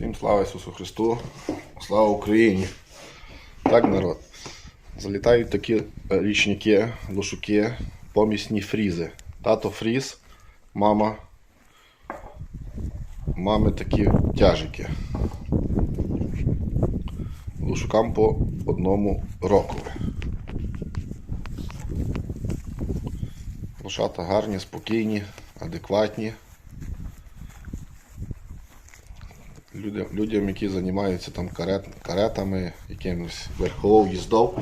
Всім слава Ісусу Христу, слава Україні. Так, народ. Залітають такі е, річники, лошуки, помісні фрізи. Тато фріз, мама. Мами такі тяжики. Лошукам по одному рокові. Лошата гарні, спокійні, адекватні. Людям, людям, які займаються там карет, каретами, якимось верховою їздов,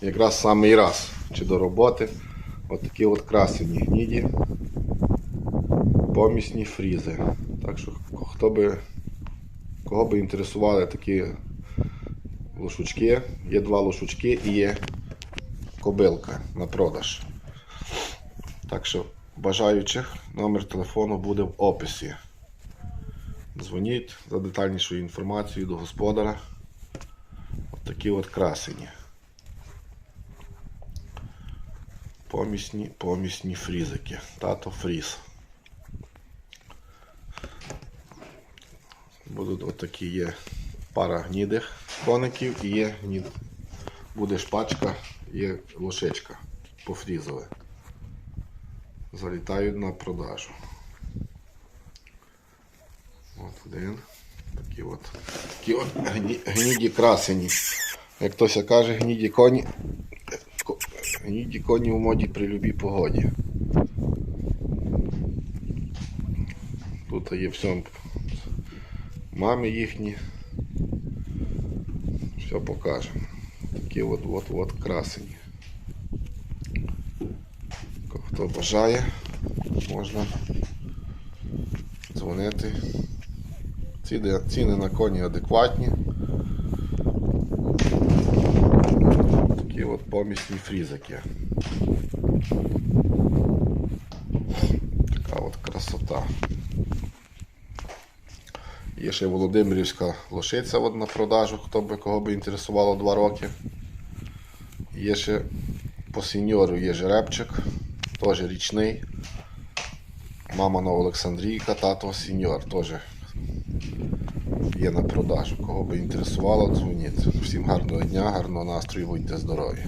якраз самий раз чи до роботи. От такі от красені гніді, помісні фрізи. Так що хто би, кого би інтересували такі лошучки, є два лошучки і є кобилка на продаж. Так що бажаючих номер телефону буде в описі. Дзвоніть за детальнішою інформацією до господара. От такі от красені. Помісні, помісні фрізики. Тато фріз. Будуть от такі є пара гнідих коників і є гнід. Буде шпачка, є лошечка пофрізове. Залітають на продажу. Один. Такі от, такі от гні, гніді красені. Як хтось каже, гніді коні. Гніді коні у моді при любій погоді. Тут є все. Мами їхні. Все покажемо. Такі от от от красені. Хто бажає, можна дзвонити. Ціни, ціни на коні адекватні. Такі от помісні фрізики. Така от красота. Є ще Володимирівська лошиця от на продажу, хто би кого би інтересувало 2 роки. Є ще по сеньору є жеребчик, теж річний. Мама на Олександрійка, тато сеньор, теж є на продажу. Кого би інтересувало, дзвоніть. Всім гарного дня, гарного настрою, будьте здорові.